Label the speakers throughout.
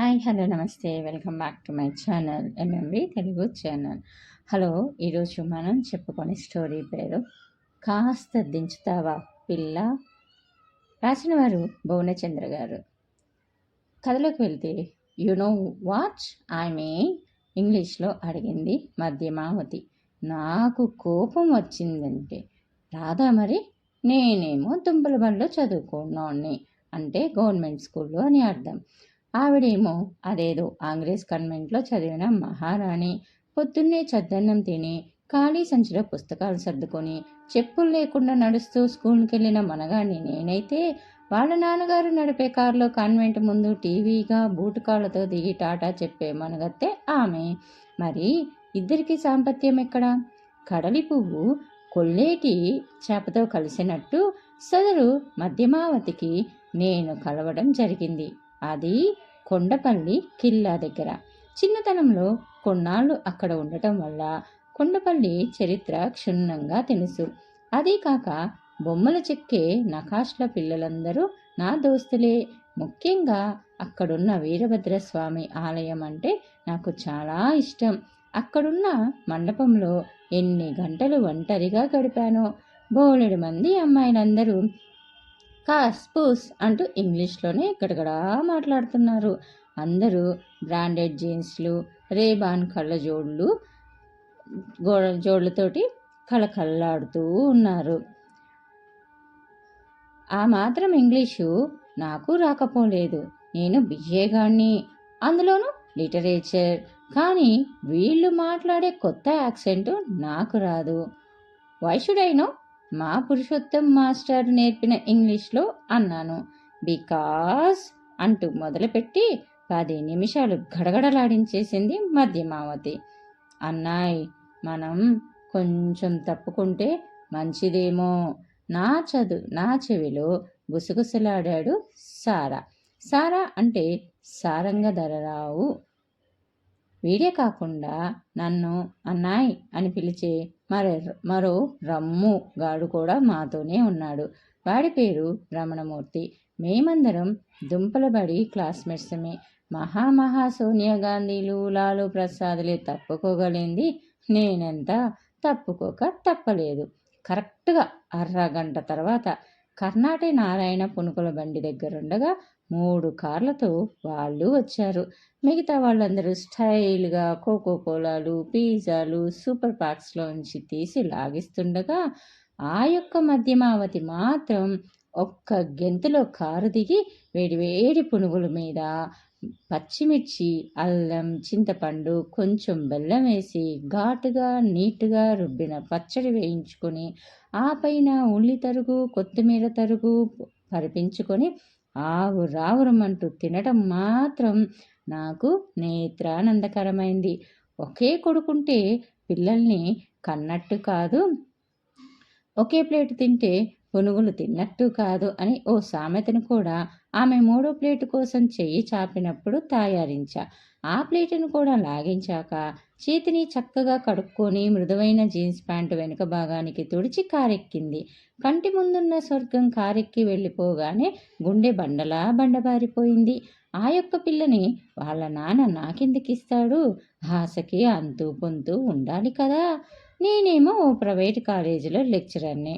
Speaker 1: Hi hello నమస్తే. Welcome back to my channel MMV Telugu channel. Hello ఈరోజు మనం చెప్పుకునే స్టోరీ పేరు కాస్త దించుతావా పిల్ల? రాసినవారు భువనచంద్ర గారు. కథలోకి వెళ్తే యు నో వాచ్ ఐ ఇంగ్లీష్లో అడిగింది మధ్యమావతి. నాకు కోపం వచ్చిందంటే రాదా మరి నేనేమో దుంపల బండ్లో చదువుకున్నాన్ని అంటే గవర్నమెంట్ స్కూల్లో అని అర్థం. ఆవిడేమో అదేదో ఆంగ్రేజ్ కన్వెంట్లో చదివిన మహారాణి. పొద్దున్నే చద్దన్నం తిని ఖాళీ సంచిలో పుస్తకాలు సర్దుకొని చెప్పులు లేకుండా నడుస్తూ స్కూల్కి వెళ్ళిన మనగాన్ని నేనైతే వాళ్ళ నాన్నగారు నడిపే కారులో కాన్వెంట్ ముందు టీవీగా బూటుకాళ్ళతో దిగి టాటా చెప్పే మనగత్తే ఆమె. మరి ఇద్దరికి సాంపత్యం ఎక్కడ? కడలి పువ్వు కొల్లేటి చేపతో కలిసినట్టు సదరు మధ్యమావతికి నేను కలవడం జరిగింది. అది కొండపల్లి కిల్లా దగ్గర. చిన్నతనంలో కొన్నాళ్ళు అక్కడ ఉండటం వల్ల కొండపల్లి చరిత్ర క్షుణ్ణంగా తెలుసు. అదీ కాక బొమ్మలు చెక్కే నకాష్ల పిల్లలందరూ నా దోస్తులే. ముఖ్యంగా అక్కడున్న వీరభద్రస్వామి ఆలయం అంటే నాకు చాలా ఇష్టం. అక్కడున్న మండపంలో ఎన్ని గంటలు ఒంటరిగా గడిపానో. బోలెడు మంది అమ్మాయిలందరూ కాస్పూస్ అంటూ ఇంగ్లీష్లోనే గడగడా మాట్లాడుతున్నారు. అందరూ బ్రాండెడ్ జీన్స్లు రేబాన్ కళ్ళజోళ్ళు గోడ జోళ్ళతోటి కళకళ్ళాడుతూ ఉన్నారు. ఆ మాత్రం ఇంగ్లీషు నాకు రాకపోలేదు. నేను బిఏగాన్ని అందులోనూ లిటరేచర్. కానీ వీళ్ళు మాట్లాడే కొత్త యాక్సెంట్ నాకు రాదు. వై షుడ్ ఐ నో మా పురుషోత్తం మాస్టర్ నేర్పిన ఇంగ్లీష్లో అన్నాను. బికాస్ అంటూ మొదలుపెట్టి పది నిమిషాలు గడగడలాడించేసింది మధ్యమావతి. అన్నాయ్ మనం కొంచెం తప్పుకుంటే మంచిదేమో. నా చదువు నా చెవిలో గుసగుసలాడాడు సారా. సారా అంటే సారంగధరరావు వీడే కాకుండా నన్ను అన్నాయ్ అని పిలిచే మరో మరో రమ్ము గాడు కూడా మాతోనే ఉన్నాడు. వాడి పేరు రమణమూర్తి. మేమందరం దుంపలబడి క్లాస్మేట్సమే మహామహా సోనియా గాంధీలు లాలు ప్రసాద్లే తప్పుకోగలింది. నేనెంత తప్పుకోక తప్పలేదు. కరెక్ట్గా అర్రగంట తర్వాత కర్ణాటక నారాయణ పునుకుల బండి దగ్గరుండగా మూడు కార్లతో వాళ్ళు వచ్చారు. మిగతా వాళ్ళందరూ స్టైల్గా కోకో కోలాలు పిజ్జాలు సూపర్ ప్యాక్స్లోంచి తీసి లాగిస్తుండగా ఆ యొక్క మధ్యమావతి మాత్రం ఒక్క గెంతులో కారు దిగి వేడివేడి పునుగుల మీద పచ్చిమిర్చి అల్లం చింతపండు కొంచెం బెల్లం వేసి ఘాటుగా నీట్గా రుబ్బిన పచ్చడి వేయించుకొని ఆ పైన ఉల్లి తరుగు కొత్తిమీర తరుగు పరిపించుకొని ఆవు రావురమంటూ తినటం మాత్రం నాకు నేత్రానందకరమైంది. ఒకే కొడుకుంటే పిల్లల్ని కన్నట్టు కాదు. ఒకే ప్లేట్ తింటే పునుగులు తిన్నట్టు కాదు అని ఓ సామెతను కూడా ఆమె మూడో ప్లేటు కోసం చెయ్యి చాపినప్పుడు తయారించా. ఆ ప్లేటును కూడా లాగించాక చేతిని చక్కగా కడుక్కొని మృదువైన జీన్స్ ప్యాంటు వెనుక భాగానికి తుడిచి కారెక్కింది. కంటి ముందున్న స్వర్గం కారెక్కి వెళ్ళిపోగానే గుండె బండలా బండబారిపోయింది. ఆ యొక్క పిల్లని వాళ్ళ నాన్న నాకెందుకిస్తాడు? ఆశకి అంతూ పొంతూ ఉండాలి కదా. నేనేమో ఓ ప్రైవేట్ కాలేజీలో లెక్చరర్ని.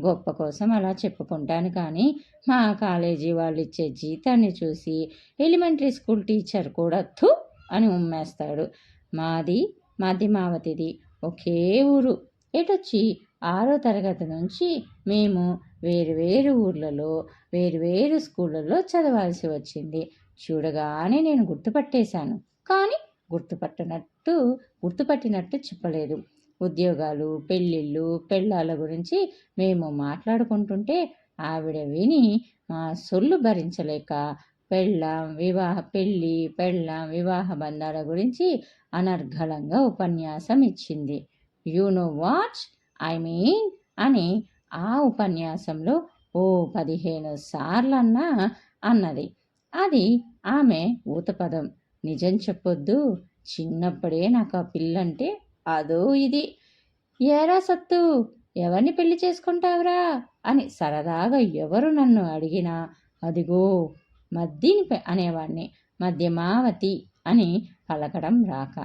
Speaker 1: గొప్ప కోసం అలా చెప్పుకుంటాను కానీ మా కాలేజీ వాళ్ళు ఇచ్చే జీతాన్ని చూసి ఎలిమెంటరీ స్కూల్ టీచర్ కూడా థు అని ఉమ్మేస్తాడు. మాది మాధ్యమావతిది ఒకే ఊరు. ఎటొచ్చి? ఆరో తరగతి నుంచి మేము వేరు వేరు ఊర్లలో వేరు వేరు స్కూళ్ళలో చదవాల్సి వచ్చింది. చూడగానే నేను గుర్తుపట్టేశాను. కానీ గుర్తుపట్టినట్టు గుర్తుపట్టినట్టు చెప్పలేదు. ఉద్యోగాలు పెళ్ళిళ్ళు పెళ్ళాల గురించి మేము మాట్లాడుకుంటుంటే ఆవిడ విని మా సొల్లు భరించలేక పెళ్ళాం వివాహ పెళ్ళి పెళ్ళాం వివాహ బంధాల గురించి అనర్ఘలంగా ఉపన్యాసం ఇచ్చింది. You know what I mean అని ఆ ఉపన్యాసంలో ఓ పదిహేను సార్లన్నా అన్నది. అది ఆమె ఊతపదం. నిజం చెప్పొద్దు. చిన్నప్పుడే నాకు ఆ పిల్లంటే అదో ఇది. ఏరా సత్తు ఎవరిని పెళ్ళి చేసుకుంటావురా అని సరదాగా ఎవరు నన్ను అడిగినా అదిగో మద్దిని అనేవాడిని మధ్యమావతి అని పలకడం రాక.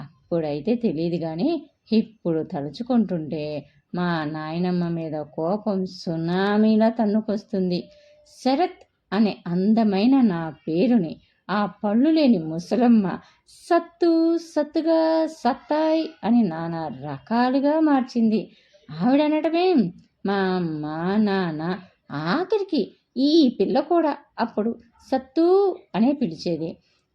Speaker 1: అప్పుడైతే తెలియదు కానీ ఇప్పుడు తలుచుకుంటుంటే మా నాయనమ్మ మీద కోపం సునామీలా తన్నుకొస్తుంది. శరత్ అనే అందమైన నా పేరుని ఆ పళ్ళు లేని ముసలమ్మ సత్తు సత్తుగా సత్తాయ్ అని నానా రకాలుగా మార్చింది. ఆవిడ అనటమేం మా అమ్మ నాన్న ఆఖరికి ఈ పిల్ల కూడా అప్పుడు సత్తు అనే పిలిచేది.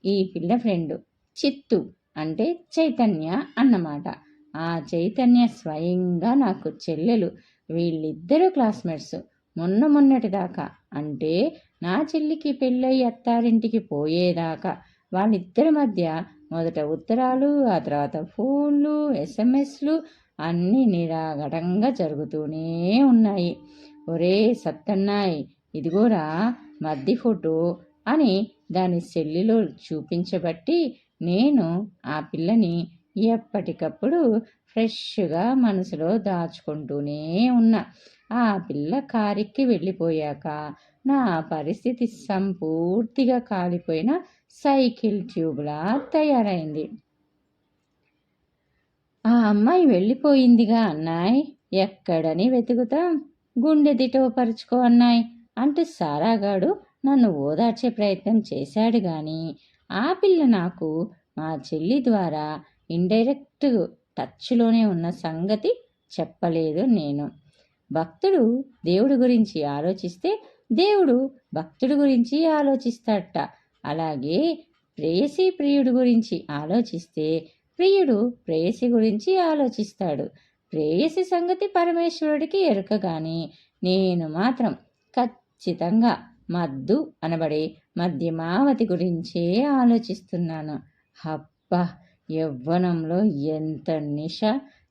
Speaker 1: ఈ పిల్ల ఫ్రెండు చిత్తు అంటే చైతన్య అన్నమాట. ఆ చైతన్య స్వయంగా నాకు చెల్లెలు వీళ్ళిద్దరూ క్లాస్మేట్స్. మొన్న మొన్నటి దాకా అంటే నా చెల్లికి పెళ్ళై అత్తారింటికి పోయేదాకా వాళ్ళిద్దరి మధ్య మొదట ఉత్తరాలు ఆ తర్వాత ఫోన్లు ఎస్ఎంఎస్లు అన్నీ నిరాఘటంగా జరుగుతూనే ఉన్నాయి. ఒరే సత్తన్నాయ్ ఇదిగోరా మద్ది ఫోటో అని దాని సెల్లిలో చూపించబట్టి నేను ఆ పిల్లని ఎప్పటికప్పుడు ఫ్రెష్గా మనసులో దాచుకుంటూనే ఉన్నా. ఆ పిల్ల కారెక్కి వెళ్ళిపోయాక నా పరిస్థితి సంపూర్తిగా కాలిపోయిన సైకిల్ ట్యూబ్లా తయారైంది. ఆ అమ్మాయి వెళ్ళిపోయిందిగా అన్నాయ్. ఎక్కడని వెతుకుతాం. గుండె దిటోపరుచుకో అన్నాయ్. అంటూ సారాగాడు నన్ను ఓదార్చే ప్రయత్నం చేశాడు గాని ఆ పిల్ల నాకు మా చెల్లి ద్వారా ఇండైరెక్ట్ టచ్లోనే ఉన్న సంగతి చెప్పలేదు నేను. భక్తుడు దేవుడి గురించి ఆలోచిస్తే దేవుడు భక్తుడి గురించి ఆలోచిస్తాడట. అలాగే ప్రేయసి ప్రియుడి గురించి ఆలోచిస్తే ప్రియుడు ప్రేయసి గురించి ఆలోచిస్తాడు. ప్రేయసి సంగతి పరమేశ్వరుడికి ఎరుక కానీ నేను మాత్రం ఖచ్చితంగా మద్దు అనబడే మధ్యమావతి గురించే ఆలోచిస్తున్నాను. అబ్బా యవ్వనంలో ఎంత నిష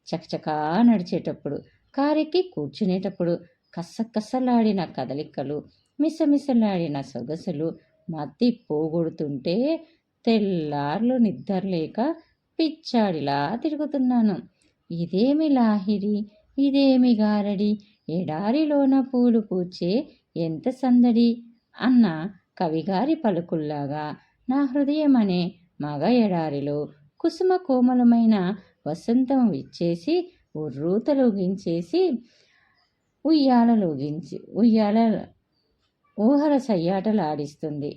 Speaker 1: చకచకా నడిచేటప్పుడు. కారెక్కి కూర్చునేటప్పుడు కసకసలాడిన కదలికలు మిసమిసలాడిన సొగసులు మతి పోగొడుతుంటే తెల్లార్లు నిద్రలేక పిచ్చాడిలా తిరుగుతున్నాను. ఇదేమి లాహిరి ఇదేమి గారడి ఎడారిలోన పూలు పూచే ఎంత సందడి అన్న కవిగారి పలుకుల్లాగా నా హృదయం అనే మగ ఎడారిలో కుసుమ కోమలమైన వసంతం విచ్చేసి ఉర్రూతలుగించేసి ఉయ్యాలలోగించి ఉయ్యాల ఊహల సయ్యాటలాడిస్తుంది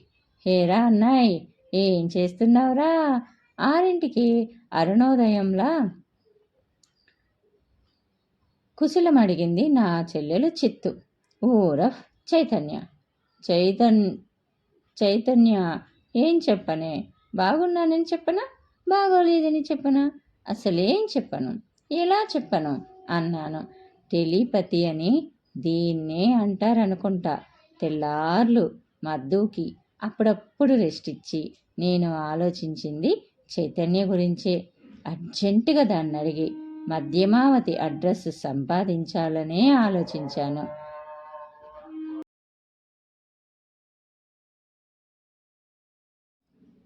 Speaker 1: హేరా అన్నాయ్ ఏం చేస్తున్నావురా? ఆరింటికి అరుణోదయంలా కుశలం అడిగింది నా చెల్లెలు చిత్తు. ఊరఫ్ చైతన్య చైతన్ చైతన్య ఏం చెప్పనే? బాగున్నానని చెప్పనా? బాగోలేదని చెప్పనా? అసలేం చెప్పను? ఎలా చెప్పను? అన్నాను. టెలిపతి అని దీన్నే అంటారనుకుంటా. తెల్లార్లు మద్దుకి అప్పుడప్పుడు రెస్ట్ ఇచ్చి నేను ఆలోచించింది చైతన్య గురించే. అర్జెంటుగా దాన్ని అడిగి మధ్యమావతి అడ్రస్ సంపాదించాలనే ఆలోచించాను.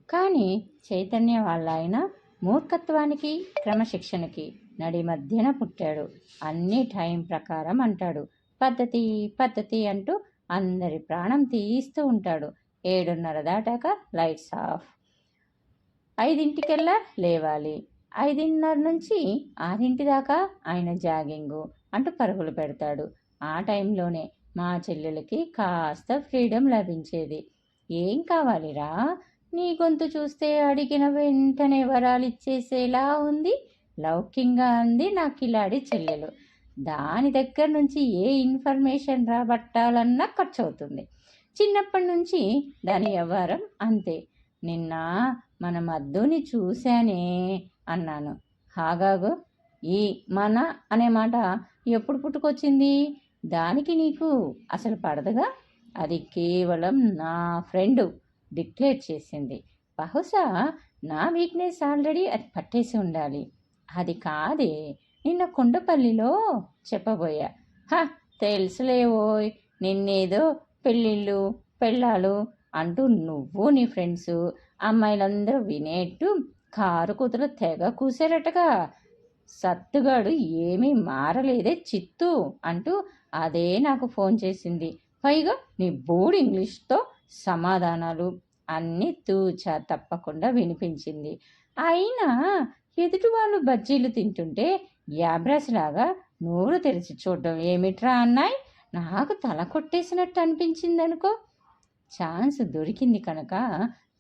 Speaker 1: కానీ చైతన్య వాళ్ళ ఆయన మూర్ఖత్వానికి క్రమశిక్షణకి నడి మధ్యన పుట్టాడు. అన్ని టైం ప్రకారం అంటాడు. పద్ధతి పద్ధతి అంటూ అందరి ప్రాణం తీస్తూ ఉంటాడు. ఏడున్నర దాటాక లైట్స్ ఆఫ్. ఐదింటికెల్లా లేవాలి. ఐదున్నర నుంచి ఆరింటి దాకా ఆయన జాగింగు అంటూ పరుగులు పెడతాడు. ఆ టైంలోనే మా చెల్లెలకి కాస్త ఫ్రీడమ్ లభించేది. ఏం కావాలిరా? నీ గొంతు చూస్తే అడిగిన వెంటనే వరాలు ఇచ్చేసేలా ఉంది. లౌక్యంగా అంది నా కిలాడి చెల్లెలు. దాని దగ్గర నుంచి ఏ ఇన్ఫర్మేషన్ రాబట్టాలన్నా ఖర్చు అవుతుంది చిన్నప్పటి నుంచి దాని వ్యవహారం అంతే. నిన్న మన మద్దుని చూశానే అన్నాను. హాగాగు ఈ మన అనే మాట ఎప్పుడు పుట్టుకొచ్చింది? దానికి నీకు అసలు పడదుగా? అది కేవలం నా ఫ్రెండు డిక్లేర్ చేసింది. బహుశా నా వీక్నెస్ ఆల్రెడీ అది పట్టేసి ఉండాలి. అది కాదే నిన్న కొండపల్లిలో చెప్పబోయా. హ తెలుసులేవోయ్ నిన్నేదో పెళ్ళిళ్ళు పెళ్ళాలు అంటూ నువ్వు నీ ఫ్రెండ్స్ అమ్మాయిలందరూ వినేట్టు కారు కూతురు తెగ కూసారటగా సత్తుగాడు ఏమీ మారలేదే చిత్తు అంటూ అదే నాకు ఫోన్ చేసింది. పైగా నీ బోర్డ్ ఇంగ్లీష్తో సమాధానాలు అన్నీ తూచా తప్పకుండా వినిపించింది. అయినా ఎదుటి వాళ్ళు బజ్జీలు తింటుంటే యాబ్రాస్లాగా నోరు తెరిచి చూడడం ఏమిట్రా అన్నాయి? నాకు తల కొట్టేసినట్టు అనిపించింది అనుకో ఛాన్స్ దొరికింది కనుక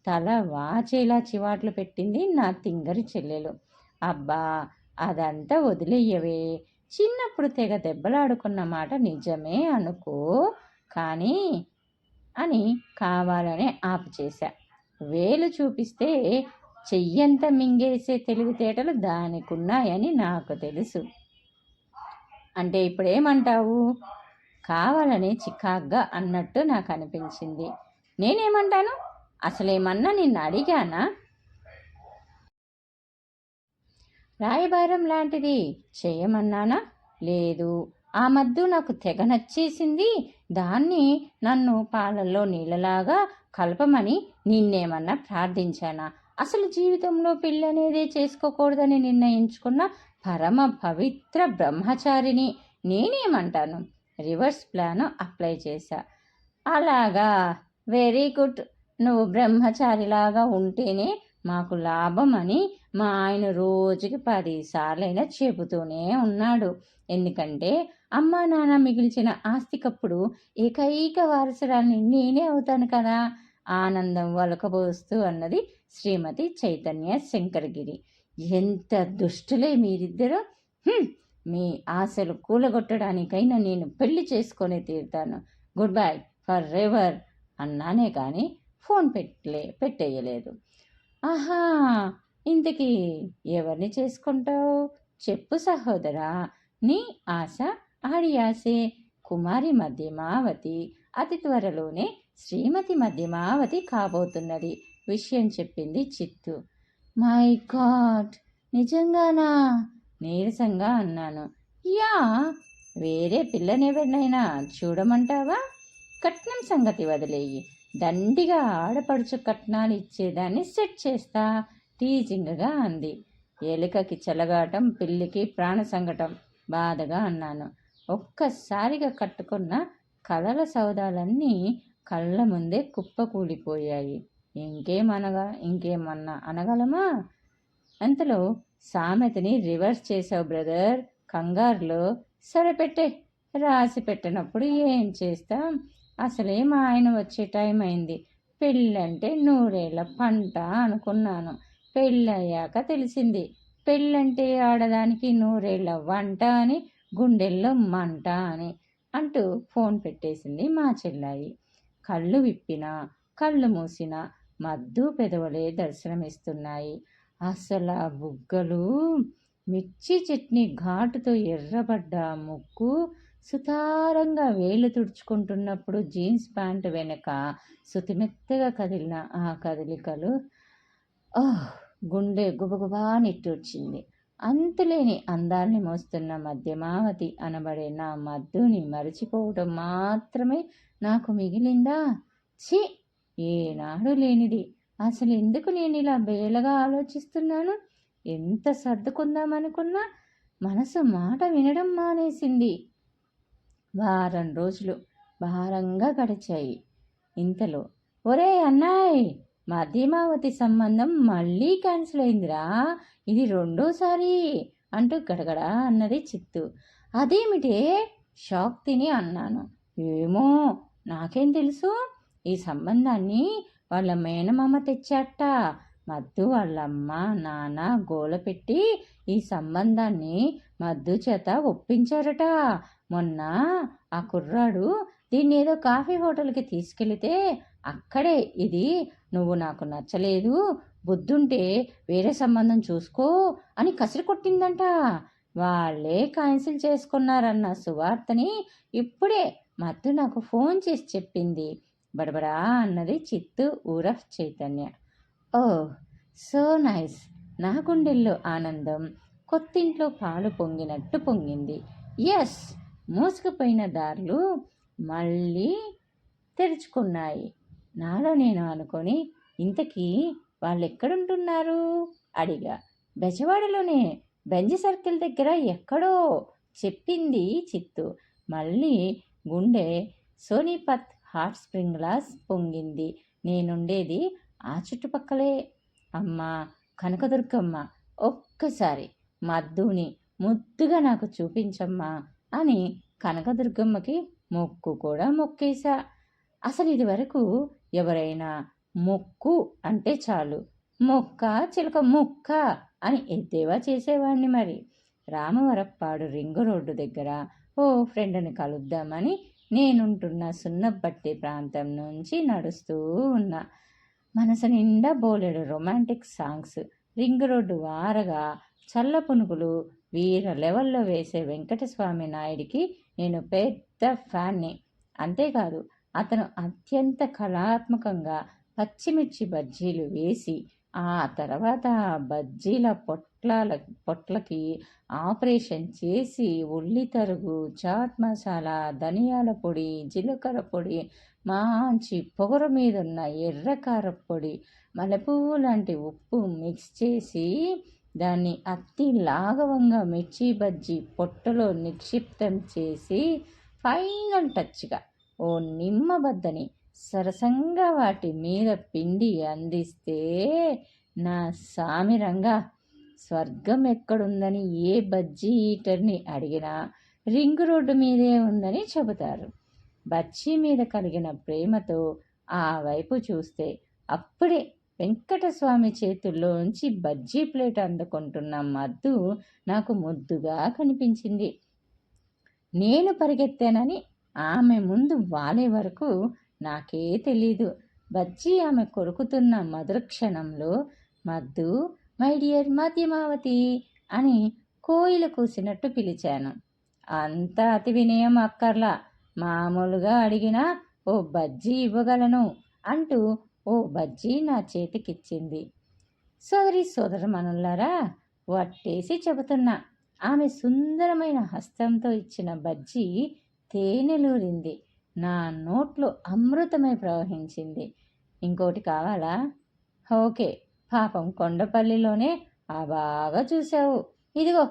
Speaker 1: తల వాచేలా చివాట్లు పెట్టింది నా తింగరి చెల్లెలు. అబ్బా అదంతా వదిలేయవే. చిన్నప్పుడు తెగ దెబ్బలాడుకున్న మాట నిజమే అనుకో. కానీ అని కావాలనే ఆపు చేశా. వేలు చూపిస్తే చెయ్యంత మింగేసే తెలివితేటలు దానికున్నాయని నాకు తెలుసు. అంటే ఇప్పుడేమంటావు? కావాలని చికాగ్గా అన్నట్టు నాకు అనిపించింది నేనేమంటాను? అసలేమన్నా నిన్ను అడిగానా రాయబారం లాంటిది చేయమన్నానా? లేదు. ఆ మద్దు నాకు తెగ నచ్చేసింది. దాన్ని నన్ను పాలల్లో నీళ్ళలాగా కలపమని నిన్నేమన్నా ప్రార్థించానా? అసలు జీవితంలో పెళ్ళనేదే చేసుకోకూడదని నిర్ణయించుకున్న పరమ పవిత్ర బ్రహ్మచారిని నేనేమంటాను? రివర్స్ ప్లాన్ అప్లై చేశా. అలాగా వెరీ గుడ్. నువ్వు బ్రహ్మచారిలాగా ఉంటేనే మాకు లాభం అని మా ఆయన రోజుకి పదిసార్లైనా చెబుతూనే ఉన్నాడు. ఎందుకంటే అమ్మా నాన్న మిగిల్చిన ఆస్తికప్పుడు ఏకైక వారసురాల్ని నేనే అవుతాను కదా? ఆనందం వలకబోస్తూ అన్నది శ్రీమతి చైతన్య శంకరగిరి. ఎంత దుష్టులే మీరిద్దరూ! మీ ఆశలు కూలగొట్టడానికైనా నేను పెళ్ళి చేసుకొని తీరుతాను. గుడ్ బై ఫర్ ఎవర్ అన్నానే కానీ ఫోన్ పెట్టలే పెట్టేయలేదు. ఆహా ఇంతకీ ఎవరిని చేసుకుంటావు? చెప్పు సహోదరా నీ ఆశ ఆడి ఆశే. కుమారి మధ్యమావతి అతి త్వరలోనే శ్రీమతి మధ్యమావతి కాబోతున్నది. విషయం చెప్పింది చిత్తు. My god! నిజంగానా? నీరసంగా అన్నాను. యా! వేరే పిల్లనెవరినైనా చూడమంటావా? కట్నం సంగతి వదిలేయి. దండిగా ఆడపడుచు కట్నాలు ఇచ్చేదాన్ని సెట్ చేస్తా టీజింగ్గా అంది. ఎలుకకి చెలగాటం పిల్లికి ప్రాణ సంగటం బాధగా అన్నాను. ఒక్కసారిగా కట్టుకున్న కలల సౌదాలన్నీ కళ్ళ ముందే కుప్పకూలిపోయాయి. ఇంకేమనగా ఇంకేమన్నా అనగలమా? అంతలో సామెతని రివర్స్ చేసావు బ్రదర్. కంగారులో సరే పెట్టే రాసి పెట్టినప్పుడు ఏం చేస్తాం? అసలే మా ఆయన వచ్చే టైం అయింది. పెళ్ళంటే నూరేళ్ళ పంట అనుకున్నాను. పెళ్ళయ్యాక తెలిసింది. పెళ్ళంటే ఆడదానికి నూరేళ్ళ వంట అని గుండెల్లో మంట అని అంటూ ఫోన్ పెట్టేసింది మా చెల్లాయి. కళ్ళు విప్పినా కళ్ళు మూసినా మద్దు పెదవులే దర్శనమిస్తున్నాయి. అసలు ఆ బుగ్గలు మిర్చి చట్నీ ఘాటుతో ఎర్రబడ్డ ముక్కు సుతారంగా వేలు తుడుచుకుంటున్నప్పుడు జీన్స్ ప్యాంట్ వెనక సుతిమెత్తగా కదిలిన ఆ కదలికలు గుండె గుబగుబా నిట్టూర్చింది అంతులేని అందాల్ని మోస్తున్న మధ్యమావతి అనబడే నా మద్దుని మరచిపోవడం మాత్రమే నాకు మిగిలిందా? ఛీ! ఏనాడు లేనిది. అసలు ఎందుకు నేను ఇలా బేలగా ఆలోచిస్తున్నాను? ఎంత సర్దుకుందామనుకున్నా మనసు మాట వినడం మానేసింది. వారం రోజులు భారంగా గడిచాయి. ఇంతలో ఒరే అన్నాయ్ మధ్యమావతి సంబంధం మళ్ళీ క్యాన్సిల్ అయిందిరా. ఇది రెండోసారి అంటూ గడగడా అన్నది చిత్తు. అదేమిటే? షాక్ తిని అన్నాను. ఏమో నాకేం తెలుసు? ఈ సంబంధాన్ని వాళ్ళ మేనమామ తెచ్చాట మద్దు వాళ్ళమ్మ నాన్న గోల పెట్టి ఈ సంబంధాన్ని మద్దు చేత ఒప్పించారట. మొన్న ఆ కుర్రాడు దీన్ని ఏదో కాఫీ హోటల్కి తీసుకెళితే అక్కడే ఇది నువ్వు నాకు నచ్చలేదు బుద్ధుంటే వేరే సంబంధం చూసుకో అని కసిరి కొట్టిందంట. వాళ్ళే క్యాన్సిల్ చేసుకున్నారన్న సువార్తని ఇప్పుడే మద్దు నాకు ఫోన్ చేసి చెప్పింది. బడబడా అన్నది చిత్తు ఊరఫ్ చైతన్య. Oh so nice. నా గుండెల్లో ఆనందం కొత్తింట్లో పాలు పొంగినట్టు పొంగింది. ఎస్ మూసుకుపోయిన దారులు మళ్ళీ తెరుచుకున్నాయి. నాలో నేను అనుకొని ఇంతకీ వాళ్ళు ఎక్కడుంటున్నారు అడిగా. బెజవాడలోనే బెంజి సర్కిల్ దగ్గర ఎక్కడో చెప్పింది చిత్తు. మళ్ళీ గుండె సోనీపత్ హాట్ గ్లాస్ పొంగింది. నేనుండేది ఆ చుట్టుపక్కలే. అమ్మా కనకదుర్గమ్మ ఒక్కసారి మద్దుని ముద్దుగా నాకు చూపించమ్మా అని కనకదుర్గమ్మకి మొక్కు కూడా మొక్కేశా. అసలు ఇది వరకు ఎవరైనా మొక్కు అంటే చాలు. మొక్క చిలక ముక్క అని ఎద్దేవా చేసేవాడిని మరి. రామవరప్పాడు రింగు రోడ్డు దగ్గర ఓ ఫ్రెండ్ని కలుద్దామని నేనుంటున్న సున్నపట్టి ప్రాంతం నుంచి నడుస్తూ ఉన్నా మనసు నిండా బోలెడు రొమాంటిక్ సాంగ్స్. రింగ్ రోడ్డు వారగా చల్ల పునుగులు వీర లెవెల్లో వేసే వెంకటస్వామి నాయుడికి నేను పెద్ద ఫ్యాన్ని. అంతేకాదు అతను అత్యంత కళాత్మకంగా పచ్చిమిర్చి బజ్జీలు వేసి ఆ తర్వాత బజ్జీల పొట్లాల పొట్లకి ఆపరేషన్ చేసి ఉల్లి తరుగు చాట్ మసాలా ధనియాల పొడి జీలకర్ర పొడి మంచి పొగర మీద ఉన్న ఎర్రకార పొడి మల్లెపువ్వు లాంటి ఉప్పు మిక్స్ చేసి దాన్ని అతి లాఘవంగా మిర్చి బజ్జి పొట్టలో నిక్షిప్తం చేసి ఫైనల్ టచ్గా ఓ నిమ్మబద్దని సరసంగా వాటి మీద పిండి అందిస్తే నా సామిరంగా స్వర్గం ఎక్కడుందని ఏ బజ్జీ ఈటర్ని అడిగినా రింగ్ రోడ్డు మీదే ఉందని చెబుతారు. బజ్జీ మీద కలిగిన ప్రేమతో ఆ వైపు చూస్తే అప్పుడే వెంకటస్వామి చేతుల్లోంచి బజ్జీ ప్లేట్ అందుకుంటున్న మద్దు నాకు ముద్దుగా కనిపించింది. నేను పరిగెత్తానని ఆమె ముందు వాలే వరకు నాకే తెలీదు. బజ్జీ ఆమె కొరుకుతున్న మధుర క్షణంలో మద్దు మై డియర్ మధ్యమావతి అని కోయిల కూసినట్టు పిలిచాను. అంత అతి వినయం అక్కర్లా. మామూలుగా అడిగినా ఓ బజ్జీ ఇవ్వగలను అంటూ ఓ బజ్జీ నా చేతికిచ్చింది. సోదరి సోదరమనులారా వట్టేసి చెబుతున్నా ఆమె సుందరమైన హస్తంతో ఇచ్చిన బజ్జీ తేనెలూరింది. నా నోట్లో అమృతమై ప్రవహించింది. ఇంకోటి కావాలా? ఓకే పాపం కొండపల్లిలోనే ఆ బాగా చూసావు ఇదిగో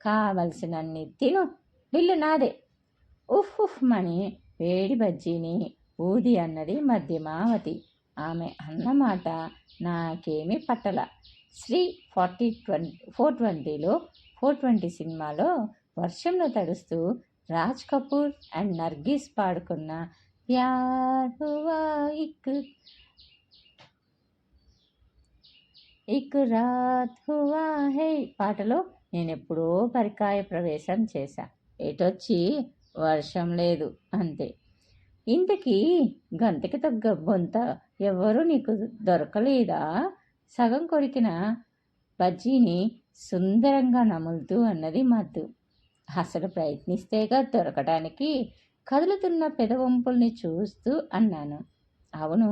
Speaker 1: కావలసినన్ని తిను. బిల్లు నాదే. ఉఫ్ ఉఫ్ మని వేడి బజ్జీని ఊది అన్నది మధ్యమావతి. ఆమె అన్నమాట నాకేమీ పట్టల. శ్రీ ఫార్టీ ట్వంటీ ఫోర్ ట్వంటీలో ఫోర్ ట్వంటీ సినిమాలో వర్షంలో తడుస్తూ రాజ్ కపూర్ అండ్ నర్గీస్ పాడుకున్న ప్యార్ హువా ఇక్ ఇక్ రాత్ హువా హే పాటలో నేను ఎప్పుడో పరికాయ ప్రవేశం చేశా. ఎటొచ్చి వర్షం లేదు అంతే. ఇంతకీ గంతకి తగ్గ బొంత ఎవరు నీకు దొరకలేదా? సగం కొరికిన బజ్జీని సుందరంగా నములుతూ అన్నది మద్దు. అసలు ప్రయత్నిస్తేగా దొరకడానికి కదులుతున్న పెదవంపుల్ని చూస్తూ అన్నాను. అవును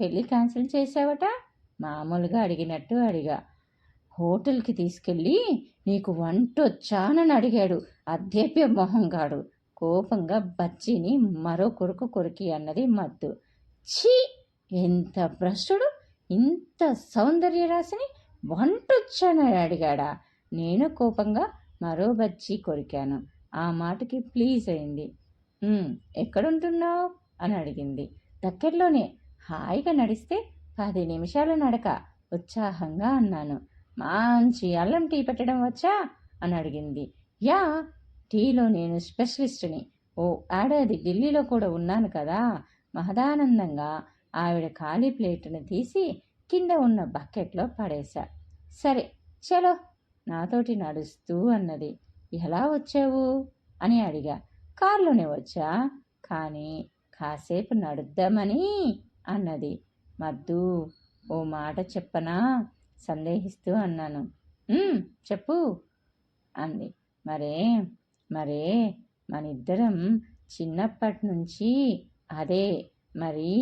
Speaker 1: పెళ్ళి క్యాన్సిల్ చేసావట మామూలుగా అడిగినట్టు అడిగా. హోటల్కి తీసుకెళ్ళి నీకు వంట వచ్చానని అడిగాడు అధ్యప్య మొహంగాడు కోపంగా బజ్జీని మరో కొరుకు కొరికి అన్నది మద్దు. ఛీ! ఎంత భ్రష్టుడు ఇంత సౌందర్య రాశిని వంటొచ్చానని అడిగాడా? నేను కోపంగా మరో బజ్జీ కొరికాను. ఆ మాటకి ప్లీజ్ అయింది. ఎక్కడుంటున్నావు? అని అడిగింది. దగ్గరలోనే హాయిగా నడిస్తే పది నిమిషాల నడక. ఉత్సాహంగా అన్నాను. మంచి అల్లం టీ పెట్టడం వచ్చా? అని అడిగింది. యా టీలో నేను స్పెషలిస్ట్ని. ఓ ఏడాది ఢిల్లీలో కూడా ఉన్నాను కదా. మహదానందంగా ఆవిడ ఖాళీ ప్లేటును తీసి కింద ఉన్న బకెట్లో పడేశా. సరే చలో. నాతోటి నడుస్తూ అన్నది. ఎలా వచ్చావు? అని అడిగా. కారులోనే వచ్చా. కానీ కాసేపు నడుద్దామని అన్నది. మద్దు ఓ మాట చెప్పనా? సందేహిస్తూ అన్నాను. చెప్పు అంది. మరే మరే మనిద్దరం చిన్నప్పటి నుంచి అదే మరి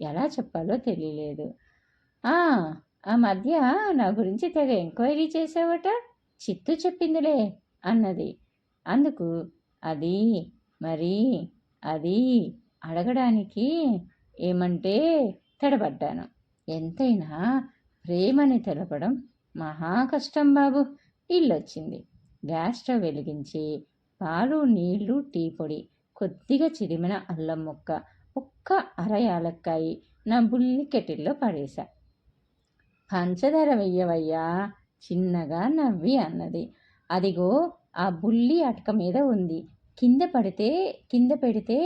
Speaker 1: ఎలా చెప్పాలో తెలియలేదు. ఆ మధ్య నా గురించి తెగ ఎంక్వైరీ చేసావట చిత్తు చెప్పిందిలే అన్నది. అందుకు అది మరి అది అడగడానికి ఏమంటే తడబడ్డాను ఎంతైనా ప్రేమని తెలపడం మహా కష్టం బాబు. ఇల్లొచ్చింది. గ్యాస్ స్టవ్ వెలిగించి పాలు నీళ్ళు టీ పొడి కొద్దిగా చిరిమిన అల్లం ముక్క ఒక్క అర యాలక్కాయి నా బుల్లి కెటిల్లో పడేశా. పంచదార వెయ్యవయ్యా చిన్నగా నవ్వి అన్నది. అదిగో ఆ బుల్లి అటక మీద ఉంది. కింద పడితే కింద పెడితే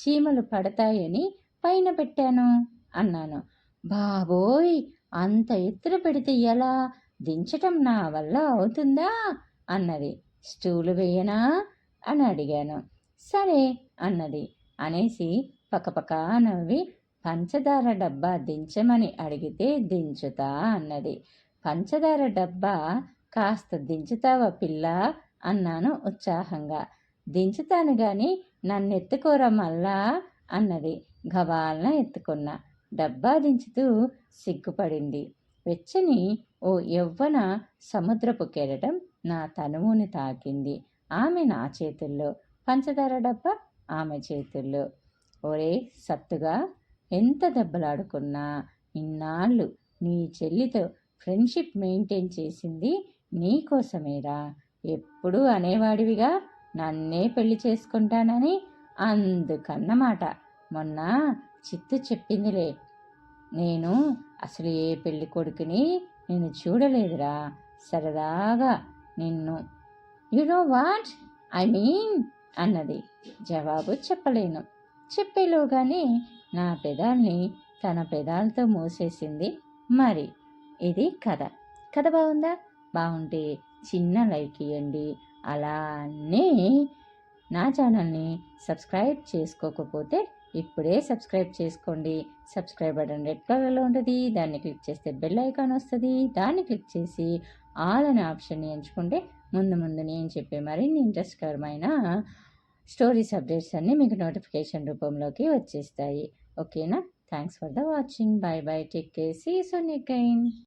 Speaker 1: చీమలు పడతాయని పైన పెట్టాను. అన్నాను. బాబోయ్ అంత ఎత్తున పెడితే ఎలా? దించటం నా వల్ల అవుతుందా? అన్నది. స్టూలు వేయనా? అని అడిగాను. సరే అన్నది. అనేసి పక్కపక్క నవ్వి పంచదార డబ్బా దించమని అడిగితే దించుతా అన్నది. పంచదార డబ్బా కాస్త దించుతావా పిల్ల? అన్నాను ఉత్సాహంగా. దించుతాను గాని నన్ను ఎత్తుకోరా మళ్ళా అన్నది. గవాలన ఎత్తుకున్నా. డబ్బా దించుతూ సిగ్గుపడింది. వెచ్చని ఓ యవ్వన సముద్రపు కెరటం నా తనువుని తాకింది. ఆమె నా చేతుల్లో. పంచదార డబ్బా? ఆమె చేతుల్లో. ఒరే సత్తుగా ఎంత దెబ్బలాడుకున్నా? ఇన్నాళ్ళు నీ చెల్లితో ఫ్రెండ్షిప్ మెయింటైన్ చేసింది నీకోసమేరా? ఎప్పుడూ అనేవాడివిగా నన్నే పెళ్ళి చేసుకుంటానని అందుకన్నమాట. మొన్న చిత్తు చెప్పిందిలే. నేను అసలు ఏ పెళ్ళి కొడుకుని నేను చూడలేదురా. సరదాగా నిన్ను. You know what? I mean అన్నది. జవాబు చెప్పలేను. చెప్పేలోగానే నా పెదాల్ని తన పెదాలతో మూసేసింది మరి. ఇది కథ. కథ బాగుందా? బాగుంటే చిన్న లైక్ ఇవ్వండి అలానే నా ఛానల్ని సబ్స్క్రైబ్ చేసుకోకపోతే ఇప్పుడే సబ్స్క్రైబ్ చేసుకోండి. సబ్స్క్రైబ్ బటన్ రెడ్ కలర్లో ఉంటుంది. దాన్ని క్లిక్ చేస్తే బెల్ ఐకాన్ వస్తుంది. దాన్ని క్లిక్ చేసి ఆల్ అనే ఆప్షన్ని ఎంచుకుంటే ముందు ముందు నేను చెప్పే మరిన్ని ఇంట్రెస్ట్కరమైన స్టోరీస్ అప్డేట్స్ అన్నీ మీకు నోటిఫికేషన్ రూపంలోకి వచ్చేస్తాయి. ఓకేనా? Thanks for the watching. Bye bye take care. See soon again.